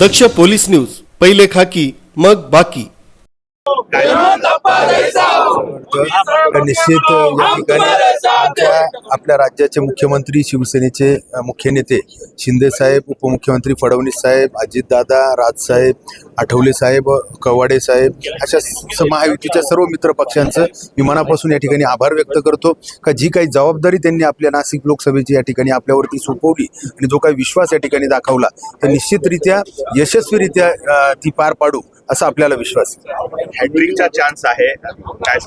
दक्ष police news पहिले खाकी मग बाकी. निश्चित या ठिकाणी आपल्या राज्याचे मुख्यमंत्री शिवसेनेचे मुख्य नेते शिंदे साहेब उपमुख्यमंत्री फडणवीस साहेब अजितदादा राजसाहेब आठवले साहेब कवाडे साहेब अशा महायुतीच्या सर्व मित्र पक्षांचं मी मनापासून या ठिकाणी आभार व्यक्त करतो. का जी काही जबाबदारी त्यांनी आपल्या नाशिक लोकसभेची या ठिकाणी आपल्यावरती सोपवली आणि जो काही विश्वास या ठिकाणी दाखवला तर निश्चितरित्या यशस्वीरित्या ती पार पाडू असा आपल्याला विश्वास आहे. हॅट्रिकचा चान्स आहे. काय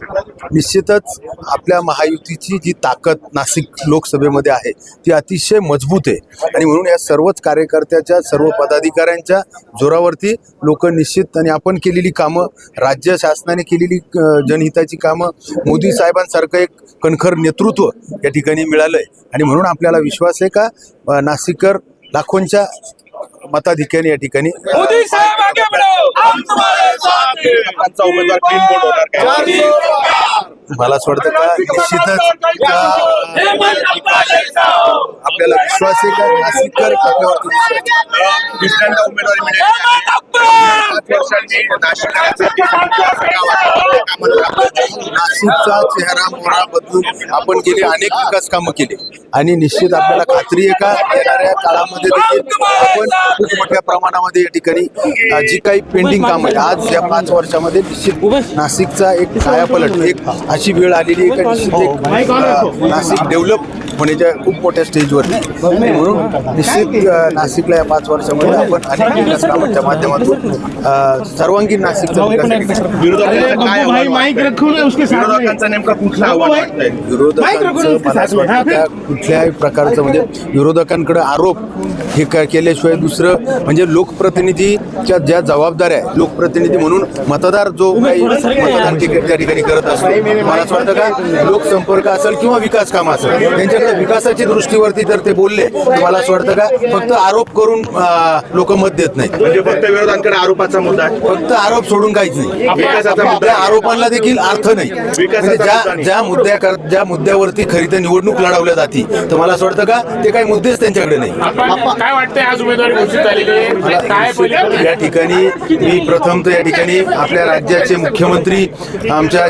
निश्चितच आपल्या महायुतीची जी ताकद नाशिक लोकसभेमध्ये आहे ती अतिशय मजबूत आहे. आणि म्हणून या सर्वच कार्यकर्त्याच्या सर्व पदाधिकाऱ्यांच्या जोरावरती लोक निश्चित आणि आपण केलेली कामं राज्य शासनाने केलेली जनहिताची कामं मोदी साहेबांसारखं एक कणखर नेतृत्व या ठिकाणी मिळालंय. आणि म्हणून आपल्याला विश्वास आहे का नाशिककर लाखोंच्या मताधिक्याने या ठिकाणी अ, मोदी साहब आगे बढ़ो! हम तुम्हारे साथ हैं! आजचा उमेदवार क्लीन बोर्ड होणार काय मला असं वाटतं का निश्चितच हो! आपल्याला विश्वास आहे का नाशिककर उमेदवारी मिळेल नाशिकचा चेहरा मोहरा बदलून आपण गेले अनेक विकास कामं केली. आणि निश्चित आपल्याला खात्री आहे का येणाऱ्या काळामध्ये देखील आपण खूप मोठ्या प्रमाणामध्ये या ठिकाणी जी काही पेंडिंग काम आहे आज या पाच वर्षामध्ये निश्चित नाशिकचा एक कायापलट एक अशी वेळ आलेली आहे का निश्चित एक नाशिक डेव्हलप होण्याच्या खूप मोठ्या स्टेजवरती. आणि म्हणून निश्चित नाशिकला या पाच वर्षामध्ये आपण अनेक विकास कामांच्या माध्यमातून सर्वांगीण नाशिकचा विकास केला. विरोधकांचं काय आव्हान वाटतंय? विरोधकांचं नेमकं कुठलं आव्हान वाटतंय? विरोधकांचं मला असं वाटतं का कुठल्याही प्रकारचं म्हणजे विरोधकांकडे आरोप हे काय केल्याशिवाय दुसरं म्हणजे लोकप्रतिनिधीच्या ज्या जबाबदाऱ्या आहे लोकप्रतिनिधी म्हणून मतदार जो काही मतदान तिकीट त्या ठिकाणी करत असतो. मला असं वाटतं का? लोकसंपर्क असेल किंवा विकास काम असेल त्यांच्याकडे विकासाची दृष्टीवरती जर ते बोलले तर मला असं वाटतं का? फक्त आरोप करून लोक मत देत नाही म्हणजे फक्त विरोधांकडे आरोपाचा मुद्दा आहे. फक्त आरोप सोडून काहीच नाही. विकासाचा मुद्दा आरोपांना देखील अर्थ नाही. म्हणजे ज्या ज्या मुद्द्या ज्या मुद्द्यावरती खरी तर निवडणूक लढवल्या जाती तर मला असं वाटतं का ते काही मुद्देच त्यांच्याकडे नाही. काय वाटतंय आज उमेदवारी घोषित झालेली या ठिकाणी मी प्रथम तर या ठिकाणी आपल्या राज्याचे मुख्यमंत्री आमच्या